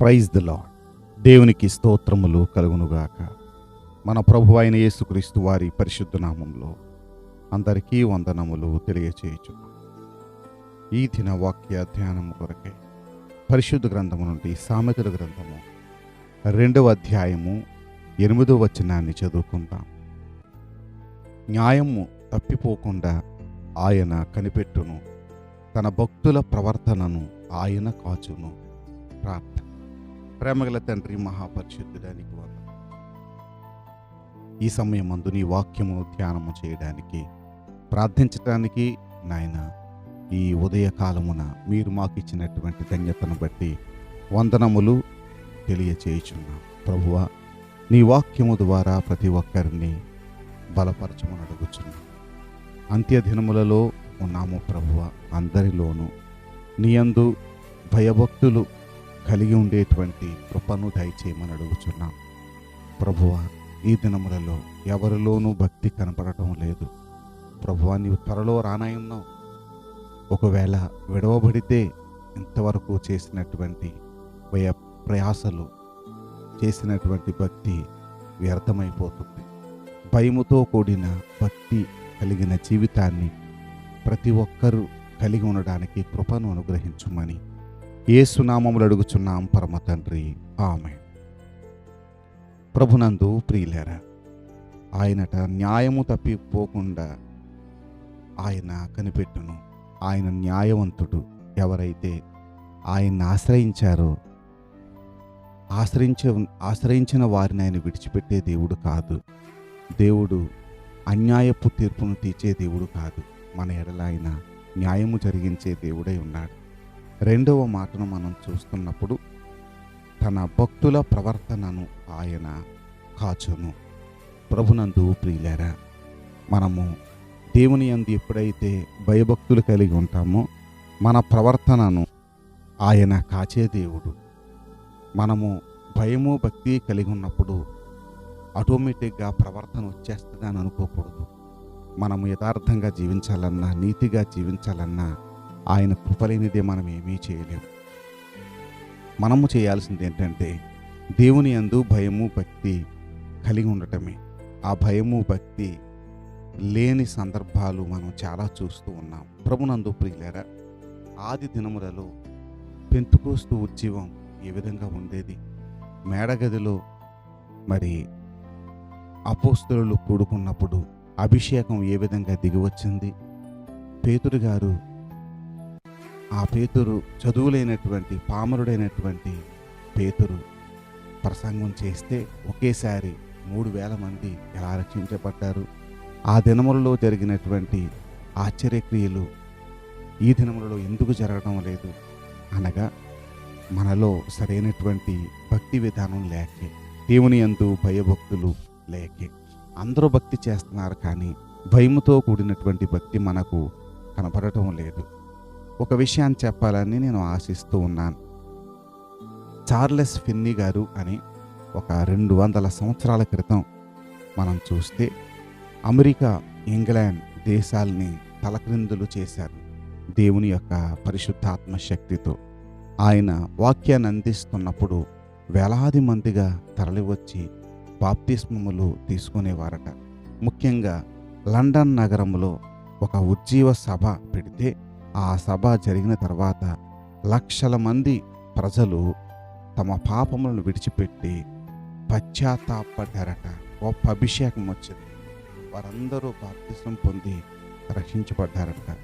Praise the lord దేవునికి స్తోత్రములు కలుగునుగాక. మన ప్రభు అయిన యేసుక్రీస్తు వారి పరిశుద్ధ నామంలో అందరికీ వందనములు తెలియచేయచ్చు ఈ దిన వాక్య ధ్యానము కొరకే పరిశుద్ధ గ్రంథము నుండి సామెతల గ్రంథము రెండవ అధ్యాయము ఎనిమిదో వచనాన్ని చదువుకుందాం. న్యాయము తప్పిపోకుండా ఆయన కనిపెట్టును తన భక్తుల ప్రవర్తనను ఆయన కాచును. ప్రార్థన. ప్రేమగల తండ్రి మహాపరిశుద్ధుడానికి వందనాలు. ఈ సమయం అందు నీ వాక్యమును ధ్యానము చేయడానికి ప్రార్థించటానికి నాయన ఈ ఉదయకాలమున మీరు మాకు ఇచ్చినటువంటి ధన్యతను బట్టి వందనములు తెలియచేయుచున్నాం. ప్రభువ నీ వాక్యము ద్వారా ప్రతి ఒక్కరిని బలపరచమని అడుగుచున్నాం. అంత్యదినములలో ఉన్నాము ప్రభువ అందరిలోనూ. నీయందు భయభక్తులు కలిగి ఉండేటువంటి కృపను దయచేయమని అడుగుచున్నాం. ప్రభువ ఈ దినములలో ఎవరిలోనూ భక్తి కనపడటం లేదు. ప్రభువ నీవు త్వరలో రానాయున్నావు ఒకవేళ విడవబడితే ఇంతవరకు చేసినటువంటి వ్యయ ప్రయాసలు చేసినటువంటి భక్తి వ్యర్థమైపోతుంది. భయముతో కూడిన భక్తి కలిగిన జీవితాన్ని ప్రతి ఒక్కరూ కలిగి ఉండడానికి కృపను అనుగ్రహించమని ఏసునామములు అడుగుచున్నాం పరమ తండ్రి. ఆమె ప్రభునందు ప్రియులేరా ఆయనట న్యాయము తప్పిపోకుండా ఆయన కనిపెట్టును. ఆయన న్యాయవంతుడు ఎవరైతే ఆయన్ని ఆశ్రయించారో ఆశ్రయించే ఆశ్రయించిన వారిని ఆయన విడిచిపెట్టే దేవుడు కాదు. దేవుడు అన్యాయపు తీర్పును తీర్చే దేవుడు కాదు. మన ఎడల ఆయన న్యాయము జరిగించే దేవుడై ఉన్నాడు. రెండవ మాటను మనం చూస్తున్నప్పుడు తన భక్తుల ప్రవర్తనను ఆయన కాచును. ప్రభునందు ప్రియులారా మనము దేవుని యందు ఎప్పుడైతే భయభక్తులు కలిగి ఉంటామో మన ప్రవర్తనను ఆయన కాచే దేవుడు. మనము భయము భక్తి కలిగి ఉన్నప్పుడు ఆటోమేటిక్గా ప్రవర్తన వచ్చేస్తుందని అనుకోకూడదు. మనము యథార్థంగా జీవించాలన్నా నీతిగా జీవించాలన్నా ఆయన కృపలేనిదే మనం ఏమీ చేయలేము. మనము చేయాల్సింది ఏంటంటే దేవుని అందు భయము భక్తి కలిగి ఉండటమే. ఆ భయము భక్తి లేని సందర్భాలు మనం చాలా చూస్తూ ఉన్నాం. ప్రభునందు ప్రియులరా ఆది దినములలో పెంతుకోస్తూ ఉద్యమం ఏ విధంగా ఉండేది? మేడగదిలో మరి అపోస్తులు కూడుకున్నప్పుడు అభిషేకం ఏ విధంగా దిగివచ్చింది? పేతుడు గారు ఆ పేతురు చదువులేనటువంటి పామరుడైనటువంటి పేతురు ప్రసంగం చేస్తే ఒకేసారి మూడు వేల మంది ఎలా రక్షించబడ్డారు? ఆ దినములలో జరిగినటువంటి ఆశ్చర్యక్రియలు ఈ దినములలో ఎందుకు జరగడం లేదు? అనగా మనలో సరైనటువంటి భక్తి విధానం లేకే దేవుని యందు భయభక్తులు లేకే. అందరూ భక్తి చేస్తున్నారు కానీ భయముతో కూడినటువంటి భక్తి మనకు కనపడటం లేదు. ఒక విషయాన్ని చెప్పాలని నేను ఆశిస్తూ ఉన్నాను. చార్లెస్ ఫిన్నీ గారు అని ఒక రెండు వందల సంవత్సరాల క్రితం మనం చూస్తే అమెరికా ఇంగ్లాండ్ దేశాల్ని తలక్రిందులు చేశారు దేవుని యొక్క పరిశుద్ధాత్మ శక్తితో. ఆయన వాక్యాన్ని అందిస్తున్నప్పుడు వేలాది మందిగా తరలివచ్చి బాప్తిస్మములు తీసుకునేవారట. ముఖ్యంగా లండన్ నగరంలో ఒక ఉజ్జీవ సభ పెడితే ఆ సభ జరిగిన తర్వాత లక్షల మంది ప్రజలు తమ పాపములను విడిచిపెట్టి పశ్చాత్తాపడ్డారట గొప్ప అభిషేకం వచ్చింది. వారందరూ బాప్తిసం పొంది రక్షించబడ్డారట.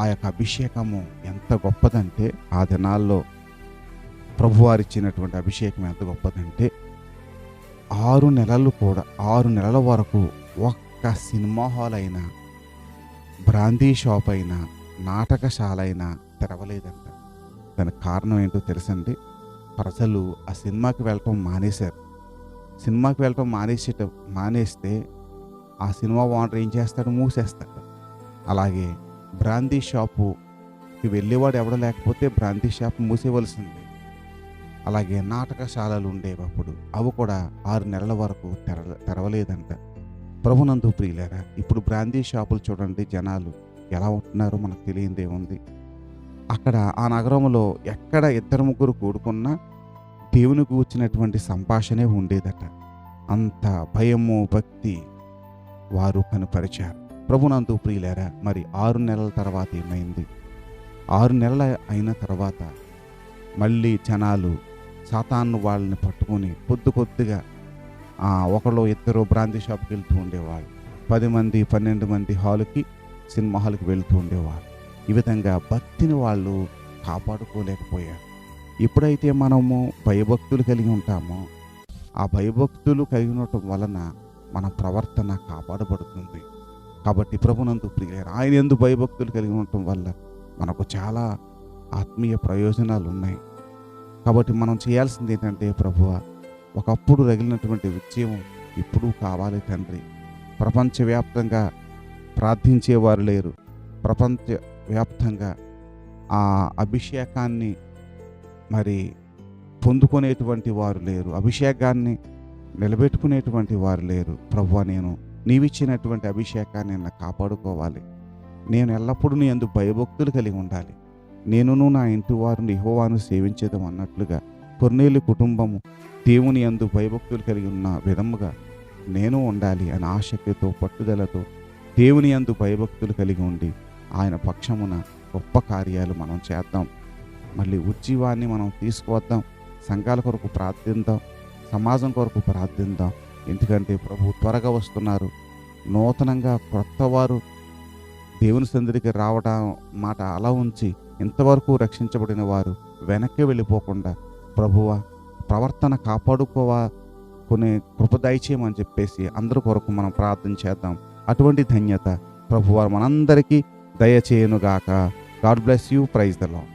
ఆ యొక్క అభిషేకము ఎంత గొప్పదంటే ఆ దినాల్లో ప్రభువారు ఇచ్చినటువంటి అభిషేకం ఎంత గొప్పదంటే ఆరు నెలలు కూడా ఆరు నెలల వరకు ఒక్క సినిమా హాల్ అయినా బ్రాందీ షాప్ అయినా నాటకశాల అయినా తెరవలేదంట. దానికి కారణం ఏంటో తెలుసండి? ప్రజలు ఆ సినిమాకి వెళ్ళటం మానేశారు. సినిమాకి వెళ్ళటం మానేసేట మానేస్తే ఆ సినిమా ఓనర్ ఏం చేస్తాడు? మూసేస్తాడు. అలాగే బ్రాందీ షాపుకి వెళ్ళేవాడు ఎవడ లేకపోతే బ్రాందీ షాప్ మూసేవలసింది. అలాగే నాటకశాలలు ఉండేవి అప్పుడు అవి కూడా ఆరు నెలల వరకు తెర తెరవలేదంట. ప్రభునందు ప్రియులారా ఇప్పుడు బ్రాందీ షాపులు చూడండి జనాలు. ఎలా ఉంటున్నారో మనకు తెలియందే ఉంది అక్కడ ఆ నగరంలో ఎక్కడ ఇద్దరు ముగ్గురు కూడుకున్నా దేవుని కూర్చున్నటువంటి సంభాషణే ఉండేదట. అంత భయము భక్తి వారు కనుపరిచారు. ప్రభునందు ప్రియులారా మరి ఆరు నెలల తర్వాత ఏమైంది? ఆరు నెలల అయిన తర్వాత మళ్ళీ జనాలు సాతాను వాళ్ళని పట్టుకొని కొద్ది కొద్దిగా ఆ, ఒకళ్ళు ఇద్దరు బ్రాంతి షాప్కి వెళ్తూ ఉండేవాళ్ళు. పది మంది పన్నెండు మంది హాల్కి సినిమా హాల్కి వెళ్తూ ఉండేవారు. ఈ విధంగా భక్తిని వాళ్ళు కాపాడుకోలేకపోయారు. ఎప్పుడైతే మనము భయభక్తులు కలిగి ఉంటామో. ఆ భయభక్తులు కలిగి ఉండటం వలన మన ప్రవర్తన కాపాడబడుతుంది. కాబట్టి ప్రభునందు ప్రియులారా ఆయన ఎందు భయభక్తులు కలిగి ఉండటం వల్ల మనకు చాలా ఆత్మీయ ప్రయోజనాలు ఉన్నాయి. కాబట్టి మనం చేయాల్సింది ఏంటంటే ప్రభువ ఒకప్పుడు రగిలినటువంటి విజయం ఇప్పుడు కావాలి తండ్రి. ప్రపంచవ్యాప్తంగా ప్రార్థించేవారు లేరు. ప్రపంచ వ్యాప్తంగా ఆ అభిషేకాన్ని మరి పొందుకునేటువంటి వారు లేరు. అభిషేకాన్ని నిలబెట్టుకునేటువంటి వారు లేరు. ప్రభు నేను నీవిచ్చినటువంటి అభిషేకాన్ని నన్ను కాపాడుకోవాలి. నేను ఎల్లప్పుడూ నీ ఎందుకు భయభక్తులు కలిగి ఉండాలి. నేనును నా ఇంటి వారిని యెహోవాను సేవించేదం అన్నట్లుగా కొన్నేళ్ళు కుటుంబము దేవుని యందు భయభక్తులు కలిగి ఉన్న విధముగా నేను ఉండాలి అని ఆసక్తితో పట్టుదలతో దేవుని యందు భయభక్తులు కలిగి ఉండి ఆయన పక్షమున గొప్ప కార్యాలు మనం చేద్దాం. మళ్ళీ ఉజ్జీవాన్ని మనం తీసుకువద్దాం. సంఘాల కొరకు ప్రార్థిద్దాం. సమాజం కొరకు ప్రార్థిద్దాం. ఎందుకంటే ప్రభు త్వరగా వస్తున్నారు. నూతనంగా కొత్త వారు దేవుని సందడికి రావడం మాట అలా ఉంచి ఇంతవరకు రక్షించబడిన వారు వెనక్కి వెళ్ళిపోకుండా ప్రభువ ప్రవర్తన కాపాడుకోవా కొనే కృప దయచేయమని చెప్పేసి అందరి కొరకు మనం ప్రార్థన చేద్దాం. అటువంటి ధన్యత ప్రభువారు మనందరికీ దయచేయనుగాక. God bless you praise the Lord